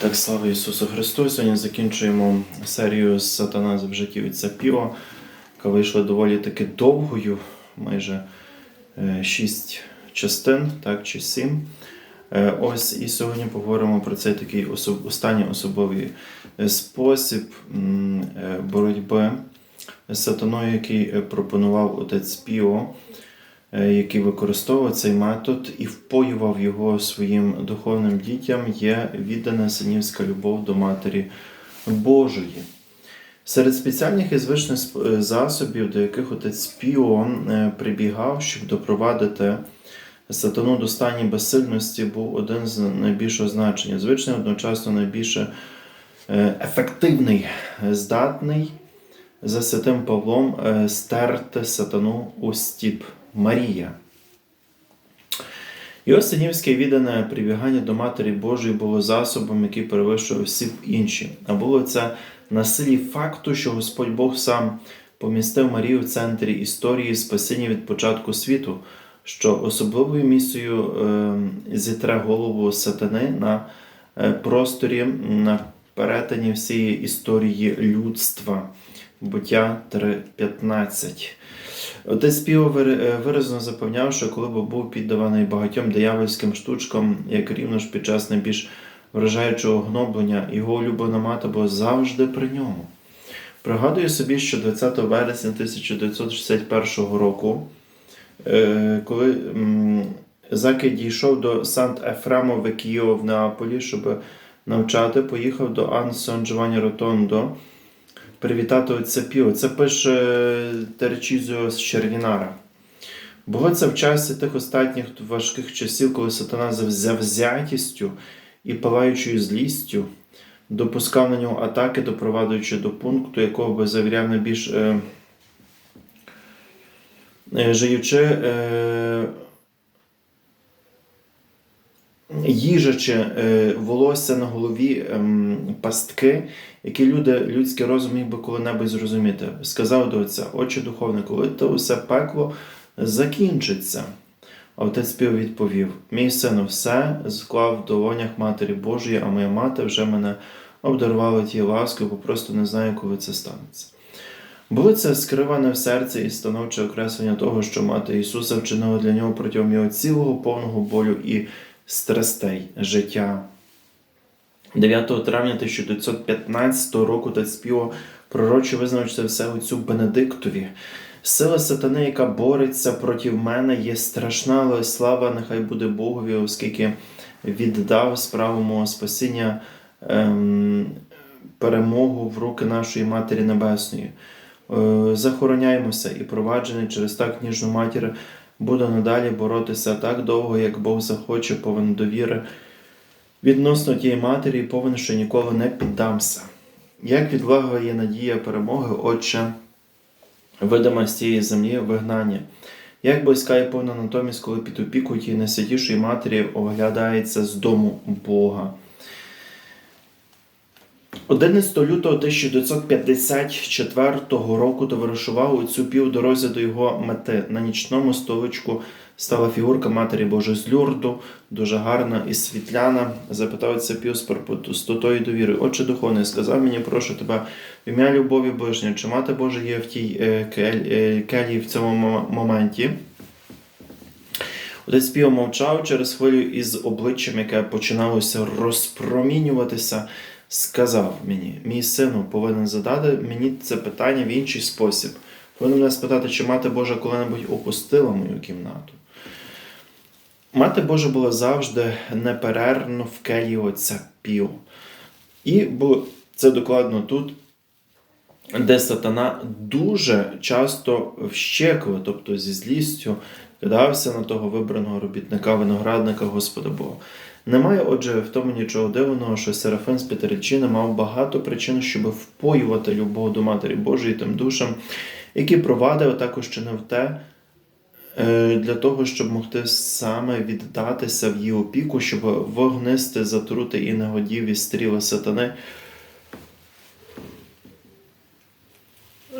Так, слава Ісусу Христу! Сьогодні закінчуємо серію сатана в житті від Сапіо, яка вийшла доволі таки довгою, майже е, шість частин, так, чи сім. Е, Ось і сьогодні поговоримо про цей такий особ... останній особливий е, спосіб е, боротьби з сатаною, який е, пропонував отець Піо, е, який використовував цей метод і впоював його своїм духовним дітям, є віддана синівська любов до Матері Божої. Серед спеціальних і звичних е, засобів, до яких отець Піо е, прибігав, щоб допровадити сатану до стані безсильності, був один з найбільшого значення. Звичний, одночасно найбільше е, ефективний, е, здатний за святим Павлом е, стерти сатану у стіп Марія. Його синівське віддане прибігання до Матері Божої було засобом, який перевищував всі інші. А було це на силі факту, що Господь Бог сам помістив Марію в центрі історії спасіння від початку світу, що особливою місією е, зітре голову сатани на е, просторі на перетині всієї історії людства. Буття 3.15. Отець Піо е, виразно запевняв, що коли б був піддаваний багатьом диявольським штучкам, як рівно ж під час найбільш вражаючого гноблення, його улюблена мати була завжди при ньому. Пригадую собі, що 20 вересня 1961 року, е, коли Заки дійшов до сант ефремо Векіо в Неаполі, щоб навчати, поїхав до Ан Сан Джованні Ротондо привітати отця Піо. Це пише Терчізіо з Червінара. Бо це в часі тих останніх важких часів, коли сатана за завзятістю і палаючою злістю допускав на нього атаки, допроваджуючи до пункту, якого би завіряв найбільш е, е, жиючи, е, їжачи е, волосся на голові ем, пастки, які люди, людський розум міг би коли-небудь зрозуміти. Сказав до отця, отче духовне, коли то все пекло закінчиться. А отець Піо відповів: Мій сину, все склав в долонях Матері Божої, а моя мати вже мене обдарувала тією ласкою, бо просто не знаю, коли це станеться. Було це скриване в серці і становче окреслення того, що мати Ісуса вчинила для нього протягом його цілого повного болю і страстей життя. 9 травня 1915 року та співо пророче визнав це все отцю Бенедиктові. Сила сатани, яка бореться проти мене, є страшна, але слава нехай буде Богові, оскільки віддав справу мого спасіння ем, перемогу в руки нашої Матері Небесної. Е, захороняємося і проваджений через так ніжну матір буду надалі боротися так довго, як Бог захоче, повен довіри відносно тієї матері, повен, що ніколи не піддамся. Як відвага є надія перемоги, Отче, видима з цієї землі вигнання. Як близька і повна натомість, коли під опікою тієї найсвятішої матері оглядається з дому Бога. 11 лютого 1954 року товаришував отцю пів дорозі до його мети. На нічному столичку стала фігурка Матері Божої з Люрду, дуже гарна і світляна. Запитав отця пів з пустотою довіри. Отче духовний, сказав мені, прошу тебе, ім'я любові ближньої, чи мати Божа є в тій е, е, келії в цьому моменті? Отець Піо мовчав через хвилю із обличчям, яке починалося розпромінюватися, сказав мені: мій сину повинен задати мені це питання в інший спосіб. Повинен мене спитати, чи мати Божа коли-небудь опустила мою кімнату. Мати Божа була завжди неперервно в келії отця Піо. І було це докладно тут, де сатана дуже часто вщекли, тобто зі злістю, кидався на того вибраного робітника, виноградника Господа Бога. Немає, отже, в тому нічого дивного, що Серафим з Петеричини мав багато причин, щоб впоювати любов до Матері Божої тим душам, які провадив, також чинив те, е, для того, щоб могти саме віддатися в її опіку, щоб вогнисти затрути і негодіві стріли сатани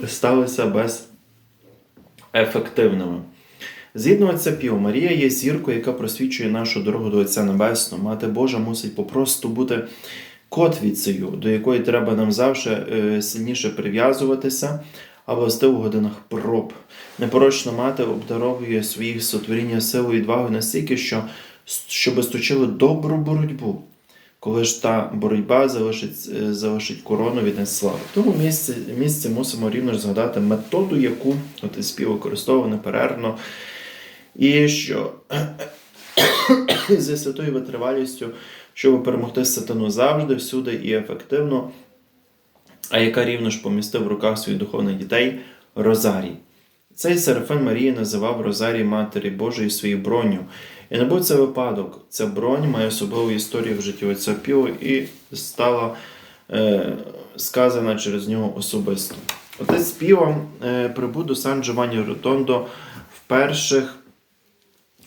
сталися безефективними. Згідно отця Піо, Марія є зіркою, яка просвічує нашу дорогу до Отця Небесного. Мати Божа мусить попросту бути котвіцею, до якої треба нам завжди е, сильніше прив'язуватися, а властиво в годинах проб. Непорочна мати обдаровує своїх сотворіння силою і відвагою настільки, що щоб сточили добру боротьбу, коли ж та боротьба залишить, е, залишить корону від неслави. В тому місці, місці мусимо рівно ж згадати методу, яку от спів використовував неперервно, і що зі святою витривалістю, щоб перемогти сатану завжди, всюди і ефективно, а яка рівно ж помістив в руках своїх духовних дітей Розарій. Цей Серафим Марії називав Розарій Матері Божої своєю броню. І не був це випадок. Ця бронь має особливу історію в житті отця Піо і стала е, сказана через нього особисто. Отець Піо е, прибув до Сан Джованні Ротондо в перших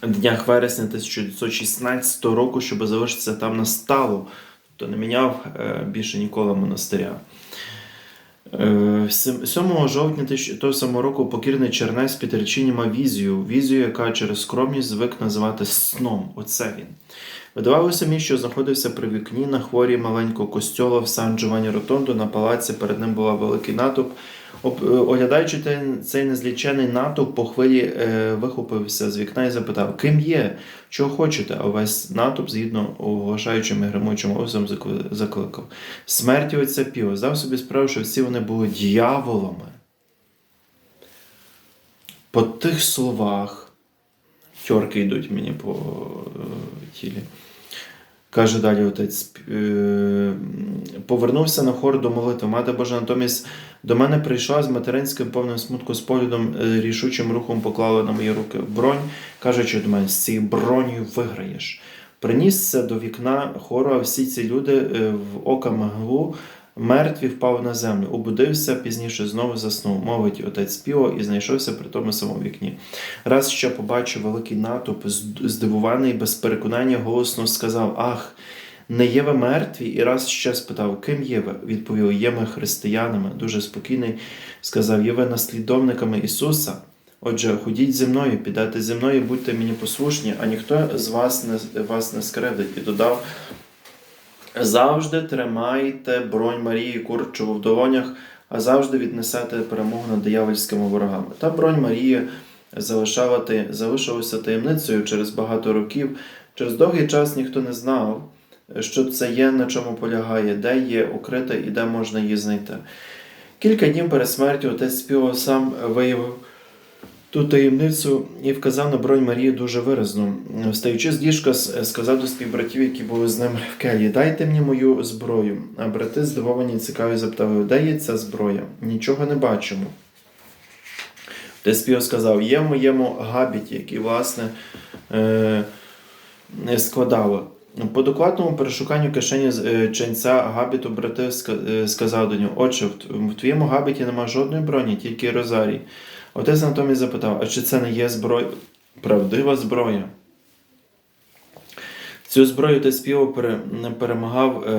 днях вересня 1916 року, щоб залишитися там на сталу, тобто не міняв е, більше ніколи монастиря. Е, 7 жовтня тисяч- того самого року покірний Чернець Петерчині мав візію, візію, яка через скромність звик називати сном. Оце він. Видавалося мені, що знаходився при вікні на хворі маленького костьола в Сан Джованні Ротондо на палаці. Перед ним була великий натовп. Е, Оглядаючи цей незлічений натовп, по хвилі е, вихопився з вікна і запитав, ким є, чого хочете, а весь натовп, згідно оголошаючим і гримуючим голосом, закликав. Смерті отця Піо здав собі справу, що всі вони були дьяволами. По тих словах, тьорки йдуть мені по е, тілі. Каже далі отець, е, повернувся на хор до молитви. Мати Божа натомість до мене прийшла з материнським повним смутку з поглядом, е, рішучим рухом поклала на мої руки бронь, кажучи до мене, з цією бронею виграєш. Принісся до вікна хору, а всі ці люди е, в ока мглу мертві впав на землю. Обудився, пізніше знову заснув. Мовить отець Піо і знайшовся при тому самому вікні. Раз ще побачив великий натовп, з- здивований, без переконання, голосно сказав: Ах, не є ви мертві? І раз ще спитав, ким є ви? Відповів, є ми християнами. Дуже спокійний сказав, є ви наслідовниками Ісуса. Отже, ходіть зі мною, підете зі мною, будьте мені послушні, а ніхто з вас не, вас не скривдить. І додав, завжди тримайте бронь Марії Курчеву в долонях, а завжди віднесете перемогу над диявольськими ворогами. Та бронь Марії залишала, залишилася таємницею через багато років. Через довгий час ніхто не знав, що це є, на чому полягає, де є укрита і де можна її знайти. Кілька днів перед смертю отець Спіо сам виявив ту таємницю і вказав на бронь Марії дуже виразно. Встаючи з ліжка, сказав до співбратів, які були з ним в келії, дайте мені мою зброю. А брати, здивовані цікаві, запитали, де є ця зброя? Нічого не бачимо. Отець Спіо сказав, є в моєму габіті, який, власне, е, не складали. По докладному перешуканню кишені е, ченця габіту брати е, сказав до нього: Отче, в твоєму габіті нема жодної броні, тільки розарій. Отець натомість запитав: а чи це не є зброя? Правдива зброя? Цю зброю ти співав перемагав е,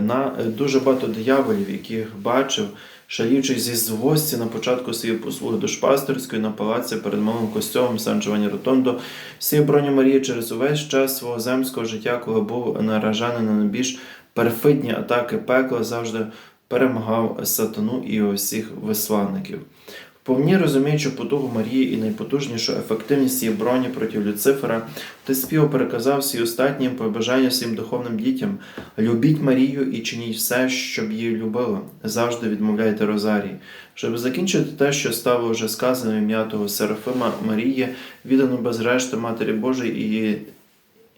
на е, дуже багато дияволів, яких бачив, шалівши зі злості на початку своєї послуги душпастерської на палаці перед малим костьолом Сан Джованні Ротондо, всі броні Марії через увесь час свого земського життя, коли був наражений на найбільш перфидні атаки пекла, завжди перемагав сатану і усіх висланників. Вповні розуміючи потугу Марії і найпотужнішу ефективність її броні проти Люцифера, Теспіо переказав всі останні побажання всім духовним дітям: любіть Марію і чиніть все, щоб її любили. Завжди відмовляйте Розарій. Щоб закінчити те, що стало вже сказано ім'я того Серафима Марії, віддано без решти Матері Божої і її,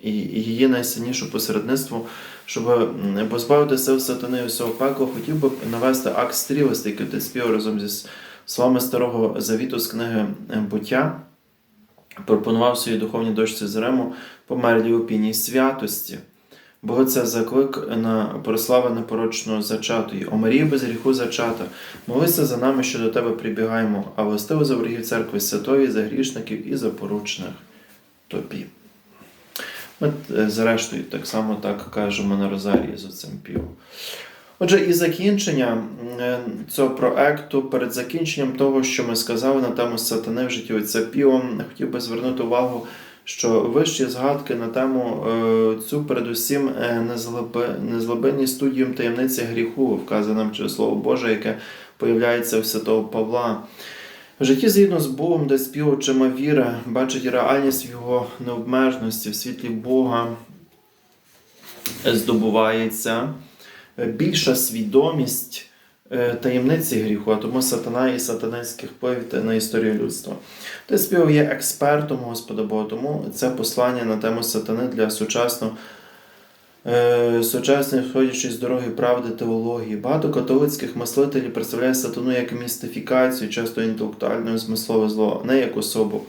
і її найсильніше посередництво, щоб позбавити сил сатани і всього пекла, хотів би навести акт стрілості, який Теспіо разом зі словами Старого Завіту з книги е, Буття пропонував своїй духовній дочці з Риму померлій у піні святості. Бо це заклик на прослава непорочного зачатої. О Марії без гріху зачата. Молися за нами, що до тебе прибігаємо, а властиво за ворогів церкви святої, за грішників і за поручних тобі. Ми, е, зрештою, так само так кажемо на Розарії з оцим півом. Отже, і закінчення е, цього проекту, перед закінченням того, що ми сказали на тему сатани в житті отця Піо, хотів би звернути увагу, що вищі згадки на тему е, цю передусім е, незглиби- незглибинні таємниці гріху, вказаним через Слово Боже, яке появляється у святого Павла. В житті згідно з Богом, де співочима віра, бачить реальність його необмежності, в світлі Бога здобувається більша свідомість е, таємниці гріху, а тому сатана і сатанинських впливів на історію людства. Той спів є експертом Господа Бога, тому це послання на тему сатани для сучасного. Е, Сучасної входячи з дороги правди теології. Багато католицьких мислителів представляє сатану як містифікацію, часто інтелектуальне змислове зло, не як особу,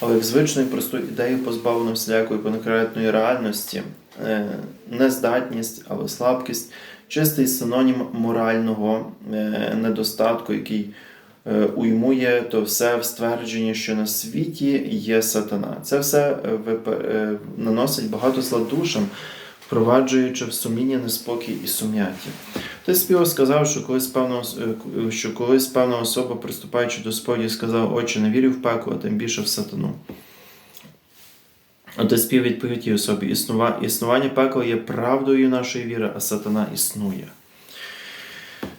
але як звичну і просту ідею, позбавлену всілякої конкретної реальності, Е, нездатність, але слабкість, чистий синонім морального е, недостатку, який е, уймує то все в ствердженні, що на світі є сатана. Це все е, наносить багато зла душам, впроваджуючи в сумління неспокій і сум'яття. Той співак сказав, що колись певна, що колись певна особа, приступаючи до сповіді, сказав, отче, не вірю в пекло, а тим більше в сатану. А той спів відповів тій особі, «Існува- існування пекла є правдою нашої віри, а сатана існує.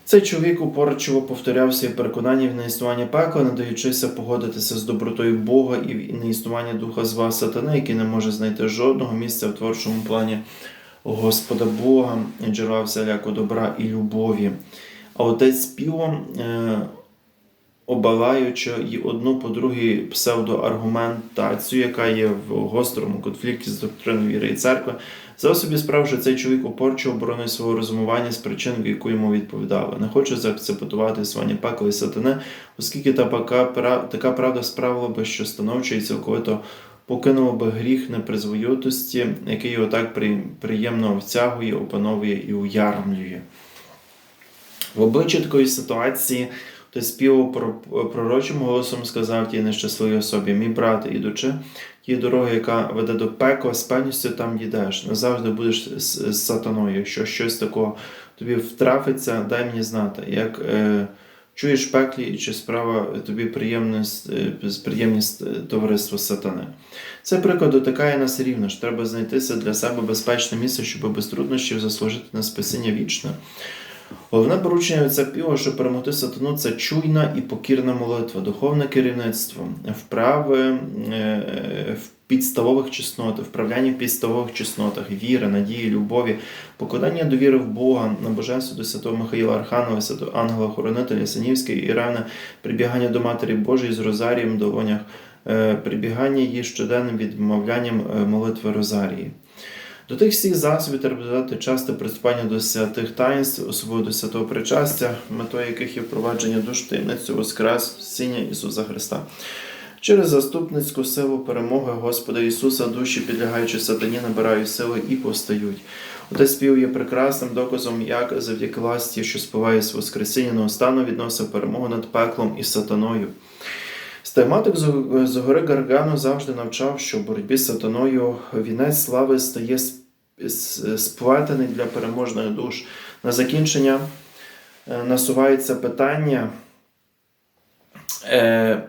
Цей чоловік упорчиво повторяв свої переконання в неіснування пекла, не даючися погодитися з добротою Бога і в неіснування духа зла сатани, який не може знайти жодного місця в творчому плані Господа Бога, джерела всілякого добра і любові. А отець співом, е, обалаючи і одну по другій псевдоаргументацію, яка є в гострому конфлікті з доктриною віри і церкви, за собі справ, що цей чоловік упорчо оборонив свого розумування з причин, в яку йому відповідали. Не хочу заакцептувати існування пекла і сатани, оскільки та така правда справила би, що становче і цілковито покинуло би гріх непризвоютості, який його так приємно втягує, опановує і уярмлює. В обличчі такої ситуації той співав про пророчим голосом сказав тій нещасливій особі: Мій брат, ідучи тією дорогою, яка веде до пекла, з певністю там дійдеш. Не завжди будеш з, сатаною. Якщо щось такого тобі втрафиться, дай мені знати. Як е, чуєш пеклі, чи справа тобі приємність, е, приємність е, товариства сатани. Це приклад дотикає нас рівно, що треба знайтися для себе безпечне місце, щоб без труднощів заслужити на спасіння вічне. Головне поручення отця Піо, щоб перемогти сатану, це чуйна і покірна молитва, духовне керівництво, вправи е, в підставових чеснотах, вправляння в підставових чеснотах, віри, надії, любові, покладання довіри в Бога, набоженство до святого Михаїла Архангела, святого Ангела Хоронителя Синівської, Ірени, прибігання до Матері Божої з Розарієм в долонях, е, прибігання її щоденним відмовлянням е, молитви Розарії. До тих всіх засобів треба додати часте приступання до святих таїнств, особливо до святого причастя, метою яких є впровадження душ таємницю Воскресіння Ісуса Христа. Через заступницьку силу перемоги Господа Ісуса душі, підлягаючи сатані, набирають сили і повстають. Отець спів є прекрасним доказом, як завдяки ласті, що співає з Воскресіння неостанно відносив перемогу над пеклом і сатаною. Стигматик з гори Гаргану завжди навчав, що в боротьбі з сатаною вінець слави стає сплетений для переможних душ. На закінчення е, насувається питання е,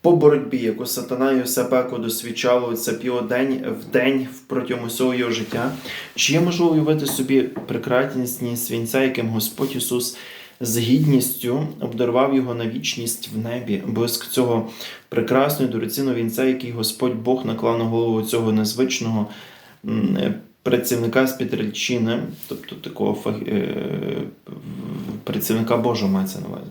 по боротьбі, яку сатана і все пекло досвідчало це південь в день протягом усього його життя. Чи є можливо уявити собі прекрасні свінця, яким Господь Ісус з гідністю обдарував його на вічність в небі, блиск цього прекрасного і дорогоцінного вінця, який Господь Бог наклав на голову цього незвичного працівника з Петрельчини, тобто такого фах- е, працівника Божого мається на увазі.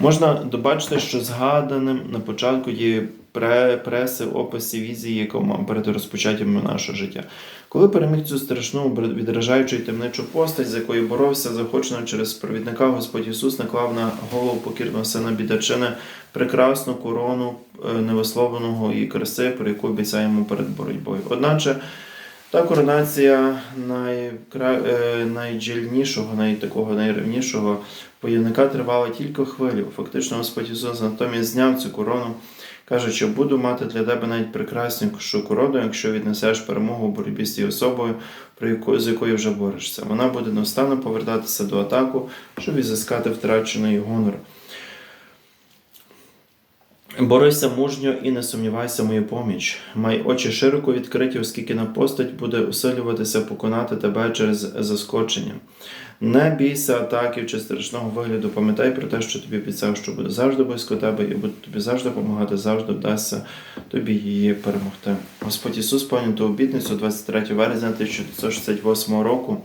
Можна добачити, що згаданим на початку є пре- преси, описи візії, яку мав перед розпочаттям нашого життя. Коли переміг цю страшну відражаючу і темничу постать, з якою боровся, захочено через провідника, Господь Ісус наклав на голову покірного сина бідачини прекрасну корону е, невисловленого і краси, про яку обіцяє йому перед боротьбою. Одначе та коронація найкра... е, найджільнішого, найтакого найревнішого воєнника тривала тільки хвилю. Фактично, Господь Ісус натомість зняв цю корону, кажучи, буду мати для тебе навіть прекраснішу корону, якщо віднесеш перемогу у боротьбі з тією особою, про яку, з якою вже борешся. Вона буде невстанно повертатися до атаку, щоб відзискати втрачений гонор. Борися мужньо і не сумнівайся мою поміч. Май очі широко відкриті, оскільки на постать буде усилюватися поконати тебе через заскочення. Не бійся атаків чи страшного вигляду. Пам'ятай про те, що тобі обіцяв, що буде завжди близько тебе і буде тобі завжди допомагати, завжди вдасться тобі її перемогти. Господь Ісус пам'ятав ту обітницю 23 вересня 1968 року.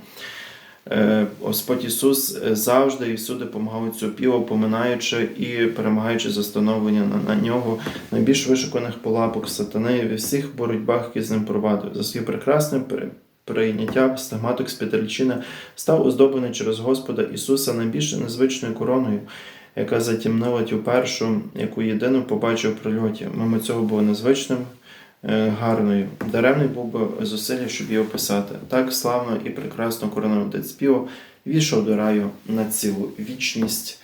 Е, Господь Ісус е, завжди і всюди допомагав цю піво, поминаючи і перемагаючи за становлення на, на нього найбільш вишуканих полапок сатани в всіх боротьбах, які з ним провадив. За своє прекрасне при- прийняття стигматок з Петричина став оздоблений через Господа Ісуса найбільш незвичною короною, яка затемнила тю першу, яку єдину побачив в прильоті. Мимо цього було незвичним гарною. Даремний був би зусилля, щоб її описати. Так славно і прекрасно коронав отець співав, війшов до раю на цілу вічність.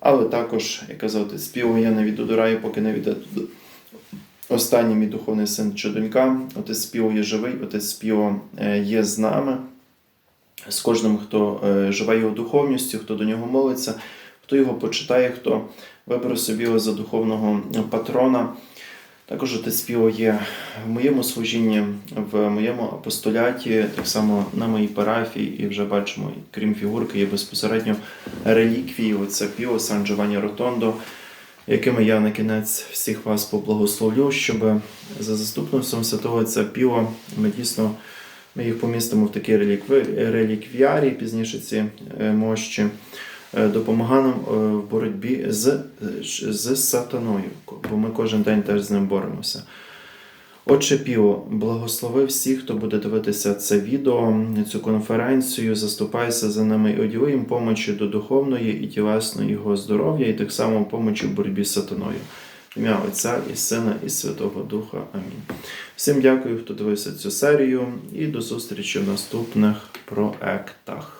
Але також, як казав співав, я не віду до раю, поки не віде. Останній мій духовний син чи донька. Отець співав є живий, отець співав е, є з нами. З кожним, хто е, живе його духовністю, хто до нього молиться, хто його почитає, хто вибере собі його за духовного патрона. Також отець є в моєму служінні, в моєму апостоляті, так само на моїй парафії, і вже бачимо, крім фігурки, є безпосередньо реліквії. Оце піо Сан Джованні Ротондо, якими я на кінець всіх вас поблагословлю, щоб за заступництвом святого отця піо ми дійсно ми їх помістимо в такі релікви, реліквіарії, пізніше ці е, мощі допомагає нам е, в боротьбі з, з сатаною, бо ми кожен день теж з ним боремося. Отче Піо, благослови всіх, хто буде дивитися це відео, цю конференцію, заступайся за нами і оділи їм помочі до духовної і тілесної його здоров'я, і так само помочі в боротьбі з сатаною. Ім'я Отця і Сина, і Святого Духа. Амінь. Всім дякую, хто дивився цю серію, і до зустрічі в наступних проектах.